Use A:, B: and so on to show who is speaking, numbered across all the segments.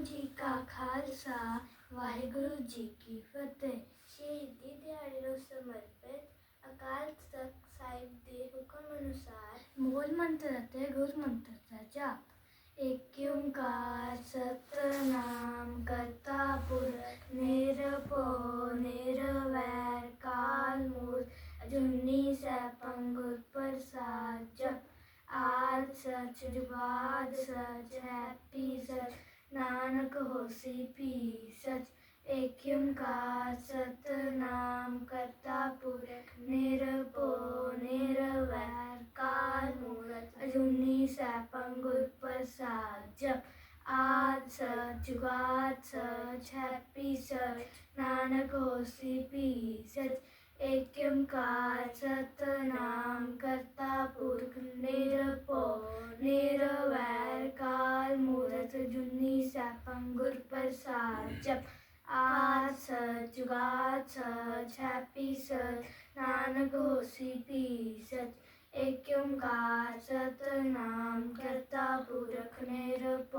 A: ਜੀ ਕਾ ਖਾਲਸਾ ਵਾਹਿਗੁਰੂ ਜੀ ਕੀ ਫਤਿਹ
B: ਸ਼ਹੀਦੀ ਦਿਹਾੜੇ
A: ਨੂੰ
B: ਸਮਰਪਿਤ ਅਕਾਲ ਤਖਤ ਸਾਹਿਬ ਦੇ ਹੁਕਮ ਅਨੁਸਾਰ
A: ਮੂਲ ਮੰਤਰ ਅਤੇ ਗੁਰ ਮੰਤਰ ਦਾ ਜਾਪ ਏਕ ਓੰਕਾਰ ਸਤਨਾਮ ਕਰਤਾ ਪੁਰਖ ਨਿਰਭਉ ਨਿਰਵੈਰ ਕਾਲ ਮੂਰਤ ਅਜੂਨੀ ਸੈਭੰ ਗੁਰ ਪ੍ਰਸਾਦ ਜਪ ਆਦ ਸਚ ਜੁਗਾਦ ਸਚ ਹੈਪੀ नानक होसी पी सच एक्यम का सत नाम करता पुरख, निरपो निरवैर काल मूरत। अजुनी सैपम गुर प्रसाद जब आद सच जुगाद सच, हैप्पी सच। नानक होसी पी सच एक्यम का सतनाम करता पुरख निर जप आज सच जुगाद सच, हैप्पी सच, नानक हो पी सच, एक ओंकार सतनाम करता पुरख निरप,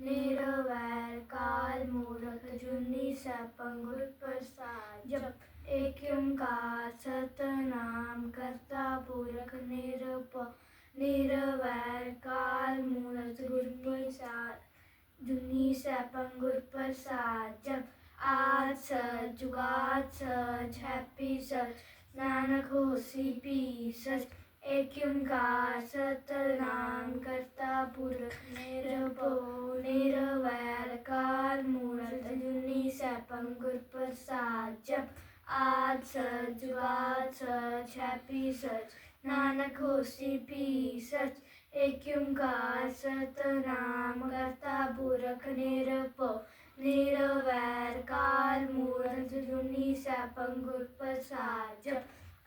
A: निरवैर काल मूरख जुनी सपंगुर प्रसाद
B: जप।
A: एक ओंकार सतनाम करता पुरख निरप, निरवैर काल मूरख गुरु प्रसाद धुनी जुनी सैपंगुर प्रसाजम आज सच जुगाद सच हैप्पी सच नानक हो सी पी सच एक का ओंकार सतनाम करता पुरख निरभो निरवैर काल मूल धुनी सैपम गुर प्रसाद जप आज सच जुगाद सच हैप्पी सच नानक होसी पी सच एकुमकार सतनाम करता पुरख निरप, निरवैर काल मूल जुनी सपंगुर प्रसाद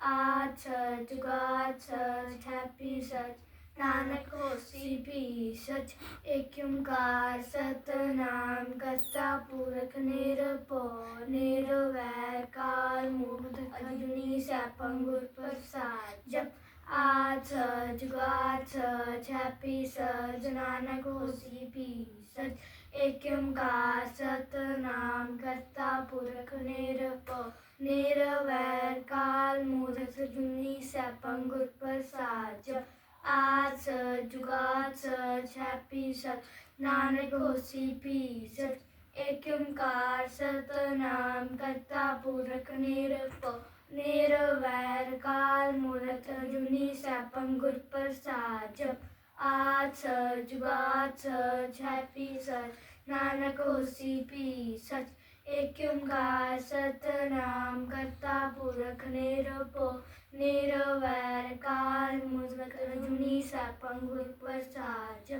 A: आज सच God सच हैप्पी सच नानक नानकोसी भी सच एककार सतनाम कर्ता पुरख निरपो निरवैकार मूर्ध अग्नि सैपम गुर प्रसाद जप। आज सच गाज सच हैप्पी सच नानक होसी भी सच एककार सतनाम कर्ता पुरख निरपो निरवैकार मूर्ध अग्नि सैपम गुर प्रसाद जप। Art search, God search, happy search, Nanak hosi peace search, Ekimkar Satanam, Karta Purak Nirapo, Niravar Kal Murat Arjuni Sapam Gur Prasad Jap, Art search, God search, happy search, Nanak hosi peace search, एक ओंकार सतनाम करता पुरख निरपो, निरवैर काल मुझ जुनी सपंग उपसाच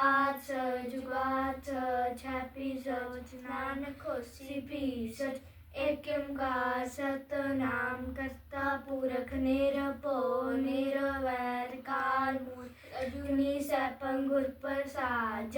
A: आच जुगाच छापी सच नान
B: खोसी
A: पीसच एकम का सतनाम करता पुरख निरपो, निरवैर काल मूल
B: अजुनी
A: सपंग उपसाच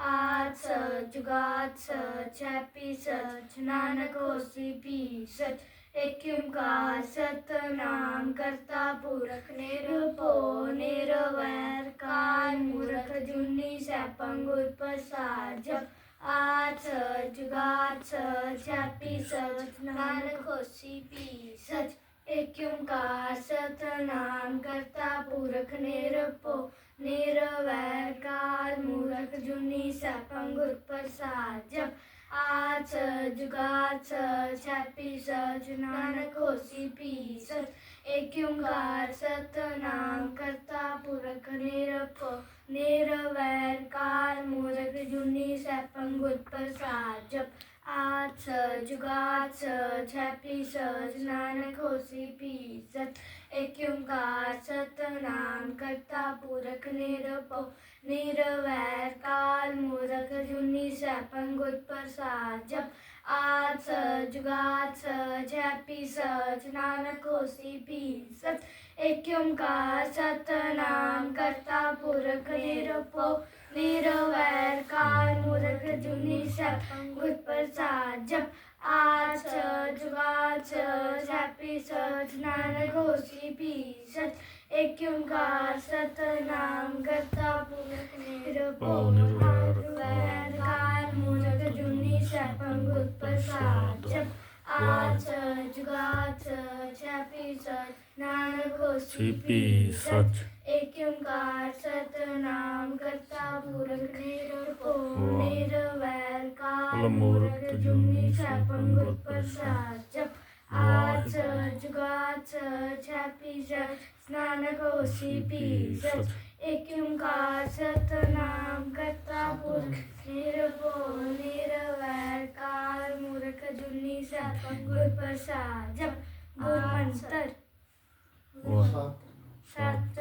A: आज सच जुगाद सच हैप्पी सच नानक होसी भी सच एक ओंकार सतनाम करता पुरख निरपो निरवैर कान मूरख जुनी सैपंग गुर प्रसाद जप आज सच जुगाद सच हैप्पी सच नानक
B: होसी भी
A: सच एक ओंकार सतनाम करता पुरख निरपो निरवैकार मूरख जुनी सपम गुर प्रसाद जप आज स जुगाद स छैपी स जुनानक होसी पी स एक ओंकार सतनाम करता पुरख निरपो निरवैकार मूरख जुनी सपम गुर प्रसाद जप आठ जुगात सज हैप्पी सज नानक होसी पी सच एक ओंकार सतनाम करता पुरख निरपो। निरवैर काल मूरख जुनी सैपन गुद प्रसाद जब आज सज जुगात सज हैप्पी सज नानक होसी पी सच एक ओंकार सतनाम करता पुरख निरपो। निरवैर काल मूर्ख जुनी सब गुद प्रसाद जब आच जुगाच झैपी सच नानक होशी पी सच एक ओंकार सतनाम करता पुरख निरपौन निरवैर काल मूर्ख जुनी सब गुद प्रसाद जब आच जुगाच झैपी सच नानक होशी पी सच ॐकार सतनाम करता पूरक निरपो निरवैकार मूर्त जुम्नि सपं गुरुप्रसाद जप आज जुगात सच हैप्पी स्नान कोशी पी सच एक ओंकार सतनाम करता पूरक निरपो निरवैकार मूर्ख जुम्नि सपं गुरुप्रसाद जप गुरु मंत्र सत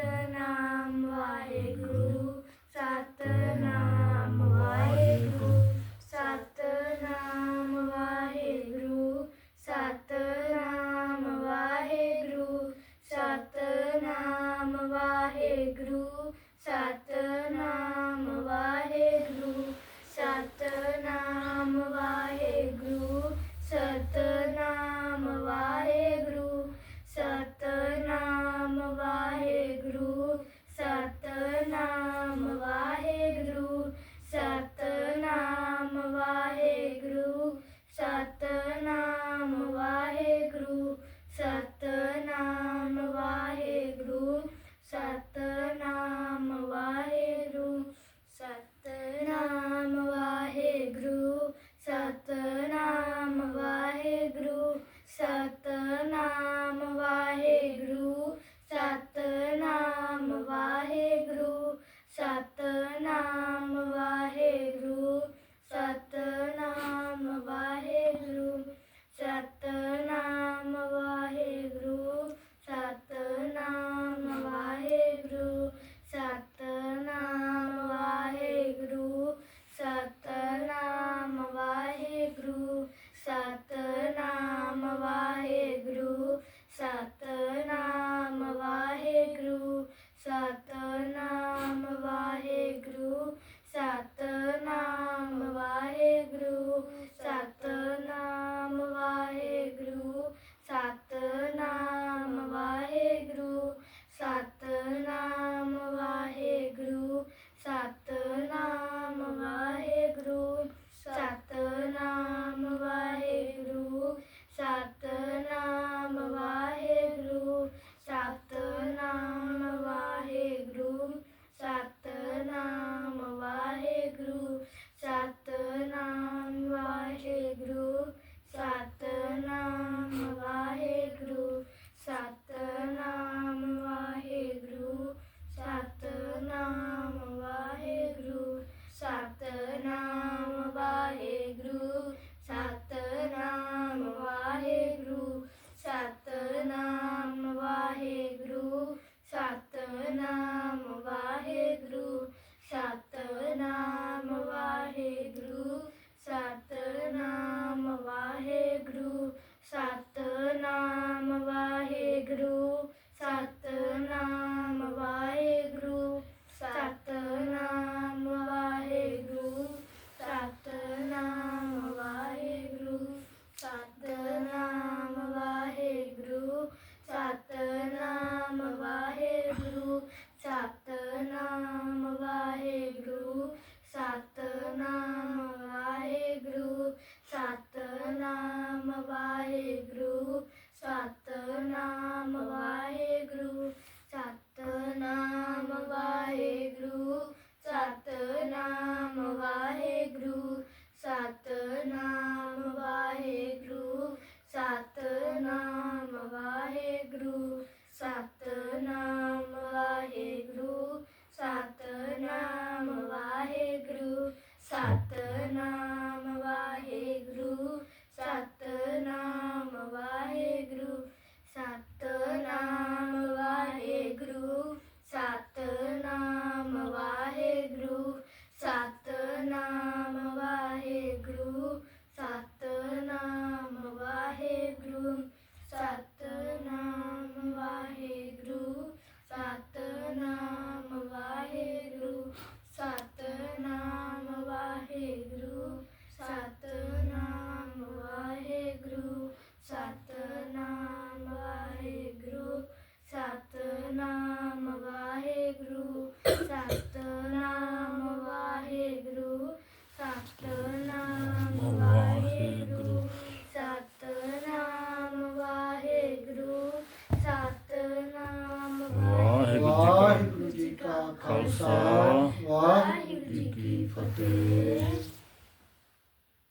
A: так.